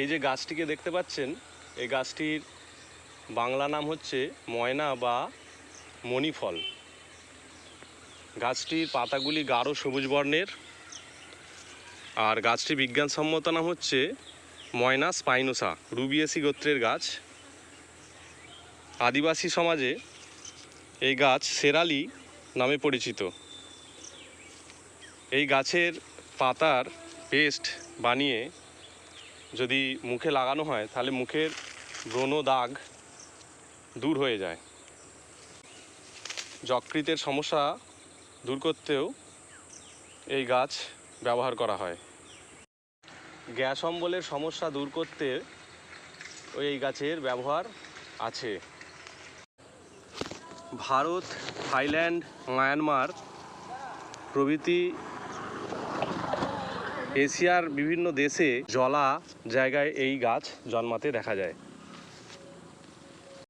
এই যে গাছটিকে দেখতে পাচ্ছেন, এই গাছটির বাংলা নাম হচ্ছে ময়না বা মণিফল। গাছটির পাতাগুলি গাঢ় সবুজ বর্ণের। আর গাছটির বিজ্ঞানসম্মত নাম হচ্ছে ময়না স্পাইনোসা, রুবিয়েসি গোত্রের গাছ। আদিবাসী সমাজে এই গাছ সেরালি নামে পরিচিত। এই গাছের পাতার পেস্ট বানিয়ে যদি মুখে লাগানো হয়, তাহলে মুখের ব্রণ দাগ দূর হয়ে যায়। যকৃতের সমস্যা দূর করতেও এই গাছ ব্যবহার করা হয়। গ্যাস অম্বলের সমস্যা দূর করতে ওই এই গাছের ব্যবহার আছে। ভারত, থাইল্যান্ড, মায়ানমার প্রভৃতি এশিয়ার বিভিন্ন দেশে জলা জায়গায় এই গাছ জন্মাতে দেখা যায়।